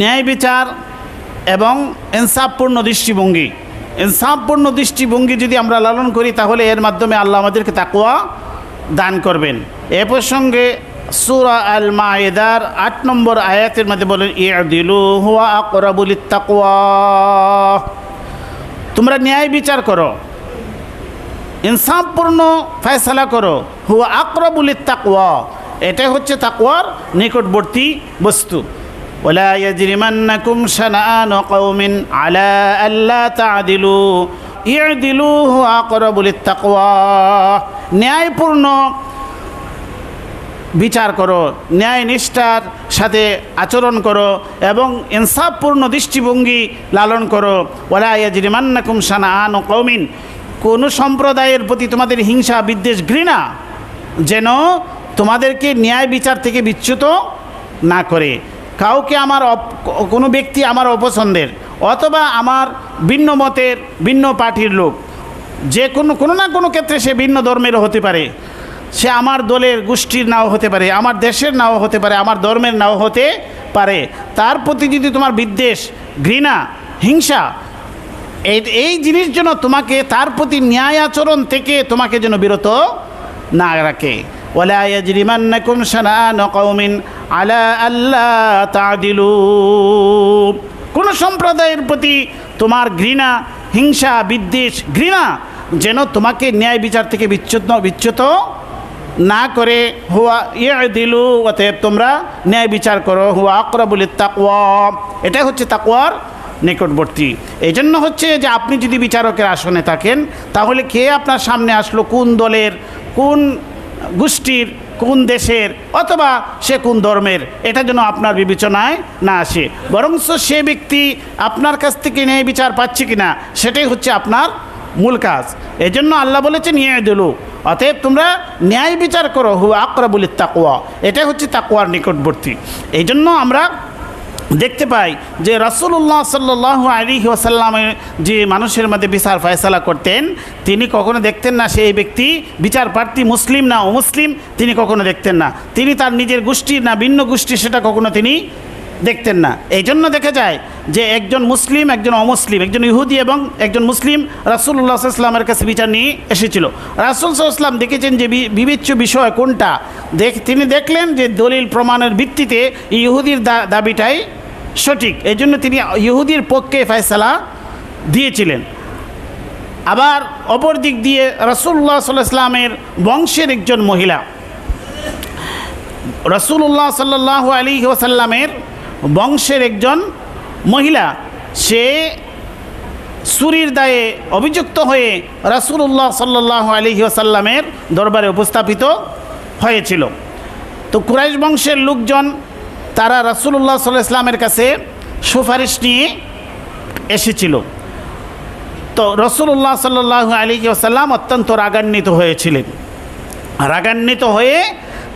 ন্যায় বিচার এবং ইনসাফপূর্ণ দৃষ্টিভঙ্গি। ইনসাফপূর্ণ দৃষ্টিভঙ্গি যদি আমরা লালন করি, তাহলে এর মাধ্যমে আল্লাহ আমাদেরকে তাকুয়া দান করবেন। এ প্রসঙ্গে সুরা আল মায়েদার আট নম্বর আয়াতের মধ্যে বলেন দিলু হুয়া আকরাবুল তাকুয়া তোমরা ন্যায় বিচার করো, ইনসাফপূর্ণ ফয়সালা করো, হুয়া আকরাবুল তাকুয়া এটাই হচ্ছে তাকুয়ার নিকটবর্তী বস্তু। ولا يجرمنكم شنآن قوم على ألا تعدلوا اعدلوا هو أقرب للتقوى ন্যায়পূর্ণ বিচার করো ন্যায় নিষ্ঠার সাথে আচরণ করো এবং ইনসাফপূর্ণ দৃষ্টিভঙ্গি লালন করো ওলা ইয়াজরিমান্নাকুম শানাআন কৌমিন কোনো সম্প্রদায়ের প্রতি তোমাদের হিংসা বিদ্বেষ ঘৃণা যেন তোমাদেরকে ন্যায় বিচার থেকে বিচ্যুত না করে কাউকে আমার কোনো ব্যক্তি আমার অপছন্দের অথবা আমার ভিন্ন মতের, ভিন্ন পার্টির লোক, যে কোনো কোনো না কোনো ক্ষেত্রে সে ভিন্ন ধর্মেরও হতে পারে। সে আমার দলের গোষ্ঠীর নাও হতে পারে, আমার দেশের নাও হতে পারে, আমার ধর্মের নাও হতে পারে। তার প্রতি যদি তোমার বিদ্বেষ, ঘৃণা, হিংসা, এই এই জিনিস যেন তোমাকে, তার প্রতি ন্যায় আচরণ থেকে তোমাকে যেন বিরত না রাখে। ওলা ইয়াজরিমান্নাকুম শানাআন কওমিন আলা আল্লা তাদিলু। কোন সম্প্রদায়ের প্রতি তোমার ঘৃণা, হিংসা, বিদ্বেষ, ঘৃণা যেন তোমাকে ন্যায় বিচার থেকে বিচ্যুত বিচ্যুত না করে। হুয়া ইয়ে দিলু অতএব তোমরা ন্যায় বিচার করো। হুয়া আকরাবুল তাকওয়া এটাই হচ্ছে তাকওয়ার নিকটবর্তী। এই জন্য হচ্ছে যে আপনি যদি বিচারকের আসনে থাকেন, তাহলে কে আপনার সামনে আসলো? কোন দলের? কোন গোষ্ঠীর? কোন দেশের অথবা সে কোন ধর্মের, এটা যেন আপনার বিবেচনায় না আসে। বরং সে ব্যক্তি আপনার কাছ থেকে ন্যায় বিচার পাচ্ছে কিনা, সেটাই হচ্ছে আপনার মূল কাজ। এই জন্য আল্লাহ বলেছে নিয়ে দিলু অতএব তোমরা ন্যায় বিচার করো হু আকরাবুল তাকুয়া এটাই হচ্ছে তাকুয়ার নিকটবর্তী। এই জন্য আমরা দেখতে পাই যে রাসূলুল্লাহ সাল্লাহ আলী ওয়াসাল্লামের যে মানুষের মধ্যে বিচার ফয়সালা করতেন, তিনি কখনো দেখতেন না সেই ব্যক্তি বিচার প্রার্থী মুসলিম না অমুসলিম, তিনি কখনো দেখতেন না। তিনি তার নিজের গোষ্ঠী না ভিন্ন গোষ্ঠী, সেটা কখনো তিনি দেখতেন না। এই জন্য দেখা যায় যে একজন মুসলিম, একজন অমুসলিম, একজন ইহুদি এবং একজন মুসলিম রাসুল্লাহ ইসলামের কাছে বিচার নিয়ে এসেছিল। রাসুল ইসলাম দেখেছেন যে বিবেচ্য বিষয় কোনটা? দেখ, তিনি দেখলেন যে দলিল প্রমাণের ভিত্তিতে ইহুদির দাবিটাই সঠিক, এই জন্য তিনি ইহুদির পক্ষে ফয়সালা দিয়েছিলেন। আবার অপর দিক দিয়ে রসুল্লাহ সাল্লাহ ইসলামের বংশের একজন মহিলা রসুল্লাহ সাল্লাহ আলী ওসাল্লামের বংশের একজন মহিলা, সে সুরির দায়ে অভিযুক্ত হয়ে রাসূলুল্লাহ সাল্লাহ আলী ওসাল্লামের দরবারে উপস্থাপিত হয়েছিল। তো কুরাইশ বংশের লোকজন তারা রাসূলুল্লাহ সাল্লাহ ইসলামের কাছে সুপারিশ নিয়ে এসেছিল। তো রসুল্লাহ সাল্লাহ আলী ওসাল্লাম অত্যন্ত রাগান্বিত হয়েছিলেন। রাগান্বিত হয়ে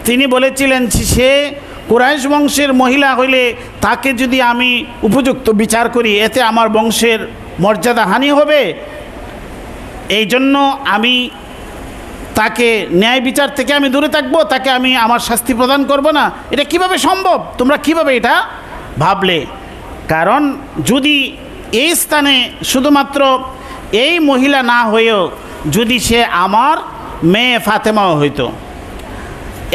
তিনি বলেছিলেন, সে কুরাইশ বংশের মহিলা হইলে তাকে যদি আমি উপযুক্ত বিচার করি, এতে আমার বংশের মর্যাদা হানি হবে। এই জন্য আমি তাকে ন্যায় বিচার থেকে আমি দূরে থাকব, তাকে আমি আমার শাস্তি প্রদান করব না। এটা কীভাবে সম্ভব? তোমরা কীভাবে এটা ভাবলে? কারণ যদি এই স্থানে শুধুমাত্র এই মহিলা না হয়েও যদি সে আমার মেয়ে ফাতেমাও হইতো।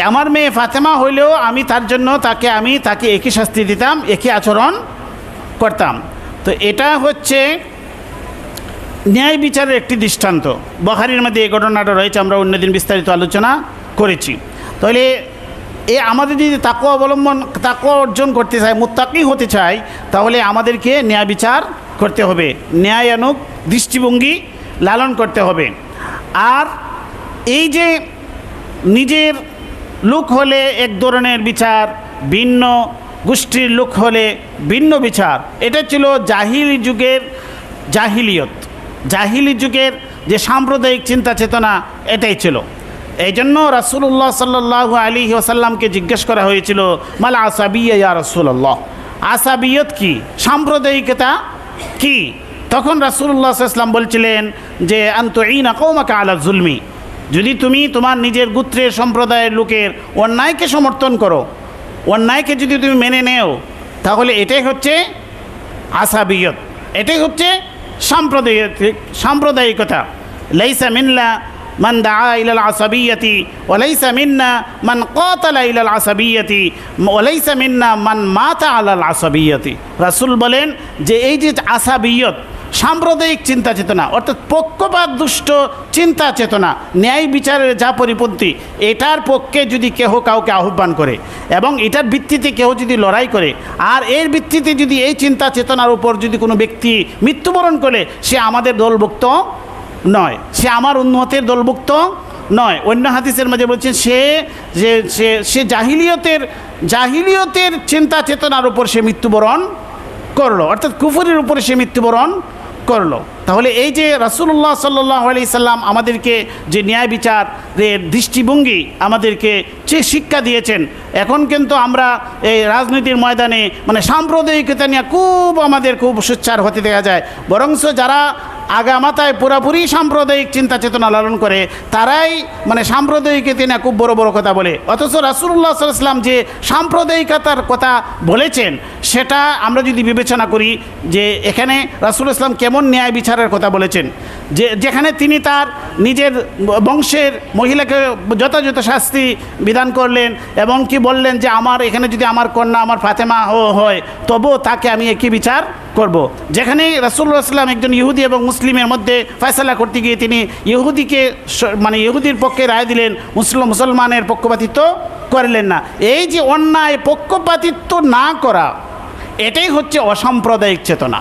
আমার মেয়ে ফাতেমা হইলেও আমি তার জন্য তাকে আমি তাকে একই শাস্তি দিতাম, একই আচরণ করতাম। তো এটা হচ্ছে ন্যায় বিচারের একটি দৃষ্টান্ত। বখারির মধ্যে এই ঘটনাটা রয়েছে, আমরা অন্যদিন বিস্তারিত আলোচনা করেছি। তাহলে, এ আমাদের যদি তাকুয়া অবলম্বন তাকুয়া অর্জন করতে চাই মুত্তাকি হতে চাই তাহলে আমাদেরকে ন্যায় বিচার করতে হবে। ন্যায়ানুক দৃষ্টিভঙ্গি লালন করতে হবে। আর এই যে নিজের লোক হলে এক ধরনের বিচার, ভিন্ন গোষ্ঠীর লোক হলে ভিন্ন বিচার, এটা ছিল জাহিল যুগের জাহিলিয়ত। জাহিলি যুগের যে সাম্প্রদায়িক চিন্তা চেতনা, এটাই ছিল। এই জন্য রাসুল্লাহ সাল্লাহ আলী ওসাল্লামকে জিজ্ঞেস করা হয়েছিল, মালা আসাবিয়া ইয়া রসুল্লাহ আসাবিয়ত কি? সাম্প্রদায়িকতা কি? তখন রাসুল্লাহ ইসলাম বলছিলেন যে আন্ত ইনা কৌমাকা আলা জুলমি যদি তুমি তোমার নিজের গোত্রের সম্প্রদায়ের লোকের অন্যায়কে সমর্থন করো, অন্যায়কে যদি তুমি মেনে নেও, তাহলে এটাই হচ্ছে আসাবিয়ত। এটাই হচ্ছে সাম্প্রদায়িক সাম্প্রদায়িকতা। লাইসা মিল্লা মান দা ইলাল আসাবিয়তি ওলাইসা মিন্না মান কতালা ইলাল আসাবিয়তি ওলাইসা মিন্না মান মাতা আলাল আসাবিয়াতি। রাসুল বলেন যে এই যে আসাবিয়ত সাম্প্রদায়িক চিন্তা চেতনা, অর্থাৎ পক্ষপাত দুষ্ট চিন্তা চেতনা, ন্যায় বিচারের যা পরিপন্থী, এটার পক্ষে যদি কেহ কাউকে আহ্বান করে এবং এটার ভিত্তিতে কেউ যদি লড়াই করে, আর এর ভিত্তিতে যদি এই চিন্তা চেতনার উপর যদি কোনো ব্যক্তি মৃত্যুবরণ করে, সে আমাদের দলভুক্ত নয়, সে আমার উন্নতের দলভুক্ত নয়। অন্য হাদিসের মাঝে বলছেন, সে যে, সে সে জাহিলিয়তের জাহিলিয়তের চিন্তা চেতনার উপর সে মৃত্যুবরণ করল, অর্থাৎ কুফুরের উপরে সে মৃত্যুবরণ করল। তাহলে এই যে রাসুল্লাহ সাল্লাহ আলি সাল্লাম আমাদেরকে যে ন্যায় বিচারের দৃষ্টিভঙ্গি আমাদেরকে যে শিক্ষা দিয়েছেন, এখন কিন্তু আমরা এই রাজনীতির ময়দানে মানে সাম্প্রদায়িকতা নিয়ে খুব আমাদের খুব সুচ্ছার হতে দেখা যায়। বরংস যারা আগামাতায় পুরাপুরি সাম্প্রদায়িক চিন্তা চেতনা লালন করে, তারাই মানে সাম্প্রদায়িকে তিনি খুব বড় বড় কথা বলে। অথচ রাসুল্লাহ সাল্লাম যে সাম্প্রদায়িকতার কথা বলেছেন, সেটা আমরা যদি বিবেচনা করি যে এখানে রাসুল ইসলাম কেমন ন্যায় বিচারের কথা বলেছেন যে, যেখানে তিনি তার নিজের বংশের মহিলাকে যথাযথ শাস্তি বিধান করলেন এবং কি বললেন যে, আমার এখানে যদি আমার কন্যা আমার ফাতেমা হয়, তবুও তাকে আমি একই বিচার করব। যেখানে রাসুল্লাহ সাল্লাম একজন ইহুদি এবং মুসলিমের মধ্যে ফয়সালা করতে গিয়ে তিনি ইহুদিকে মানে ইহুদির পক্ষে রায় দিলেন, মুসলিম, মুসলমানের পক্ষপাতিত্ব করলেন না এই যে অন্যায় পক্ষপাতিত্ব না করা, এটাই হচ্ছে অসাম্প্রদায়িক চেতনা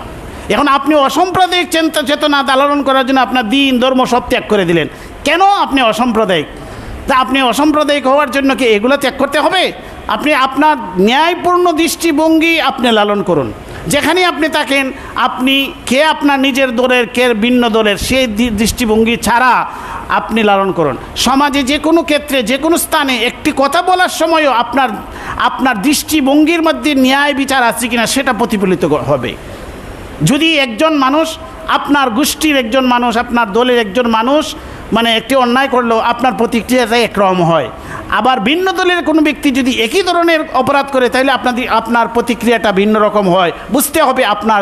এখন আপনি অসাম্প্রদায়িক চিন্তা চেতনা লালন করার জন্য আপনার দিন, ধর্ম সব ত্যাগ করে দিলেন। কেন আপনি অসাম্প্রদায়িক? তা আপনি অসাম্প্রদায়িক হওয়ার জন্য কি এগুলো ত্যাগ করতে হবে? আপনি আপনার ন্যায়পূর্ণ দৃষ্টিভঙ্গি আপনি লালন করুন। যেখানে আপনি থাকেন, আপনি কে আপনার নিজের দলের, কে ভিন্ন দলের, সেই দৃষ্টিভঙ্গি ছাড়া আপনি লালন করুন। সমাজে যে কোনো ক্ষেত্রে, যে কোনো স্থানে একটি কথা বলার সময়ও আপনার আপনার দৃষ্টিভঙ্গির মধ্যে ন্যায় বিচার আছে কিনা সেটা প্রতিফলিত হবে। যদি একজন মানুষ, আপনার গোষ্ঠীর একজন মানুষ, আপনার দলের একজন মানুষ মানে একটি অন্যায় করল আপনার প্রতিক্রিয়াটা একরকম হয়। আবার ভিন্ন দলের কোনো ব্যক্তি যদি একই ধরনের অপরাধ করে তাহলে আপনাদের আপনার প্রতিক্রিয়াটা ভিন্ন রকম হয়। বুঝতে হবে আপনার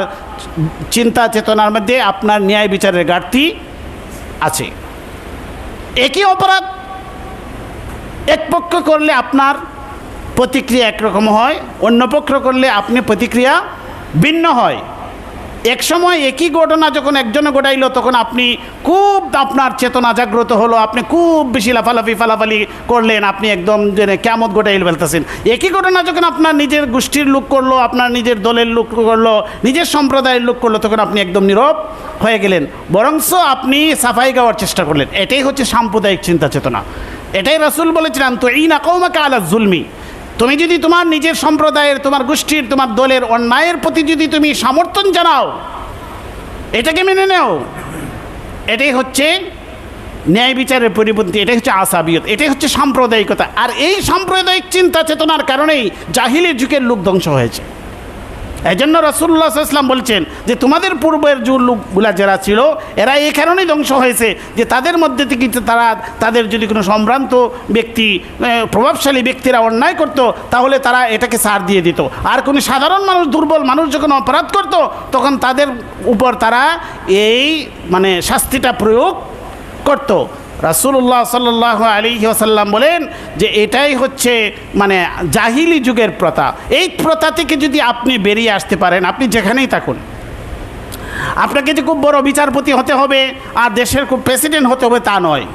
চিন্তা চেতনার মধ্যে আপনার ন্যায় বিচারের ঘাটতি আছে। একই অপরাধ এক পক্ষ করলে আপনার প্রতিক্রিয়া একরকম হয়, অন্য পক্ষ করলে আপনি প্রতিক্রিয়া ভিন্ন হয়। এক সময় একই ঘটনা যখন একজনে ঘটাইলো, তখন আপনি খুব আপনার চেতনা জাগ্রত হলো, আপনি খুব বেশি লাফালাফি, ফালাফালি করলেন, আপনি একদম কেমত ঘটাইল ফেলতেছেন। একই ঘটনা যখন আপনার নিজের গোষ্ঠীর লোক করল, আপনার নিজের দলের লোক করল, নিজের সম্প্রদায়ের লোক করল, তখন আপনি একদম নীরব হয়ে গেলেন। বরংস আপনি সাফাই গাওয়ার চেষ্টা করলেন। এটাই হচ্ছে সাম্প্রদায়িক চিন্তা চেতনা। এটাই রাসুল বলেছিলেন তো এই না কৌমাকা আলা জুলমি তুমি যদি তোমার নিজের সম্প্রদায়ের, তোমার গোষ্ঠীর, তোমার দলের অন্যায়ের প্রতি যদি তুমি সমর্থন জানাও, এটাকে মেনে নেও। এটাই হচ্ছে ন্যায় বিচারের পরিপন্থী, এটাই হচ্ছে আসাবিয়ত এটাই হচ্ছে সাম্প্রদায়িকতা। আর এই সাম্প্রদায়িক চিন্তা চেতনার কারণেই জাহিলি যুগের লোক ধ্বংস হয়েছে। এই জন্য রসুল্লাহ ইসলাম বলছেন যে তোমাদের পূর্বের যে লোকগুলা যারা ছিল, এরা এই কারণেই ধ্বংস হয়েছে যে তাদের মধ্যে থেকে তারা, তাদের যদি কোনো সম্ভ্রান্ত ব্যক্তি প্রভাবশালী ব্যক্তিরা অন্যায় করত, তাহলে তারা এটাকে সার দিয়ে দিত। আর কোনো সাধারণ মানুষ, দুর্বল মানুষ যখন অপরাধ করত, তখন তাদের উপর তারা এই মানে শাস্তিটা প্রয়োগ করত। রাসুল্লাহ সাল্লাহ আলী ওসাল্লাম বলেন যে এটাই হচ্ছে মানে জাহিলি যুগের প্রথা। এই প্রথা থেকে যদি আপনি বেরিয়ে আসতে পারেন, আপনি যেখানেই থাকুন, আপনাকে যে খুব বড় বিচারপতি হতে হবে আর দেশের খুব প্রেসিডেন্ট হতে হবে তা নয়।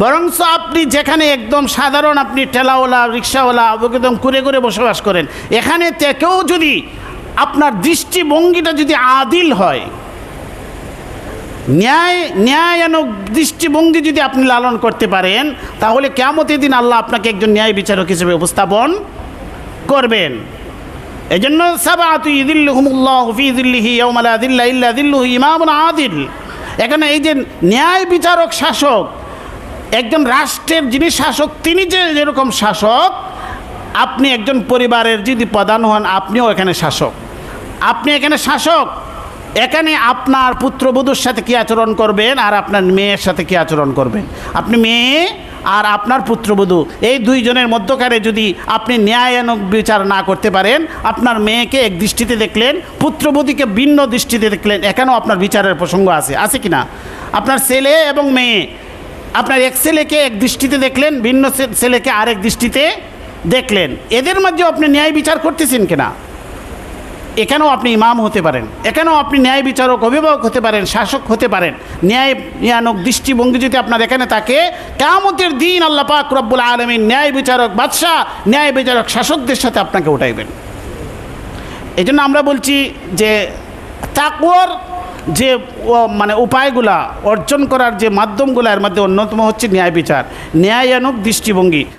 বরঞ্চ আপনি যেখানে একদম সাধারণ আপনি ঠেলাওয়ালা, রিক্সাওয়ালা, একদম করে করে বসবাস করেন, এখানে থেকেও যদি আপনার দৃষ্টিভঙ্গিটা যদি আদিল হয় ন্যায় ন্যায়ানক দৃষ্টিভঙ্গি যদি আপনি লালন করতে পারেন, তাহলে কেমতের দিন আল্লাহ আপনাকে একজন ন্যায় বিচারক হিসেবে উপস্থাপন করবেন। এই জন্য আদিল। এখানে এই যে ন্যায় বিচারক শাসক, একজন রাষ্ট্রের যিনি শাসক, তিনি যে যেরকম শাসক, আপনি একজন পরিবারের যদি প্রধান হন, আপনিও এখানে শাসক। আপনি এখানে শাসক এখানে আপনার পুত্রবধূর সাথে কী আচরণ করবেন আর আপনার মেয়ের সাথে কী আচরণ করবেন? আপনি মেয়ে আর আপনার পুত্রবধূ, এই দুইজনের মধ্যকারে যদি আপনি ন্যায়ানক বিচার না করতে পারেন, আপনার মেয়েকে এক দৃষ্টিতে দেখলেন, পুত্রবধূকে ভিন্ন দৃষ্টিতে দেখলেন, এখানেও আপনার বিচারের প্রসঙ্গ আছে। আছে কি না? আপনার ছেলে এবং মেয়ে, আপনার এক ছেলেকে এক দৃষ্টিতে দেখলেন, ভিন্ন ছেলেকে আরেক দৃষ্টিতে দেখলেন। এদের মধ্যেও আপনি ন্যায় বিচার করতেছেন কিনা এখানেও আপনি ইমাম হতে পারেন। এখানেও আপনি ন্যায় বিচারক, অভিভাবক হতে পারেন, শাসক হতে পারেন। ন্যায় জ্ঞানক দৃষ্টিভঙ্গি যদি আপনার এখানে থাকে কেমতের দিন আল্লাহ পাক রব্বুল আলমী ন্যায় বিচারক বাদশাহ, ন্যায় বিচারক শাসকদের সাথে আপনাকে উঠাইবেন। এই জন্য আমরা বলছি যে তাকওয়ার যে মানে উপায়গুলা অর্জন করার যে মাধ্যমগুলো, এর মধ্যে অন্যতম হচ্ছে ন্যায় বিচার। ন্যায়ানুক দৃষ্টিভঙ্গি।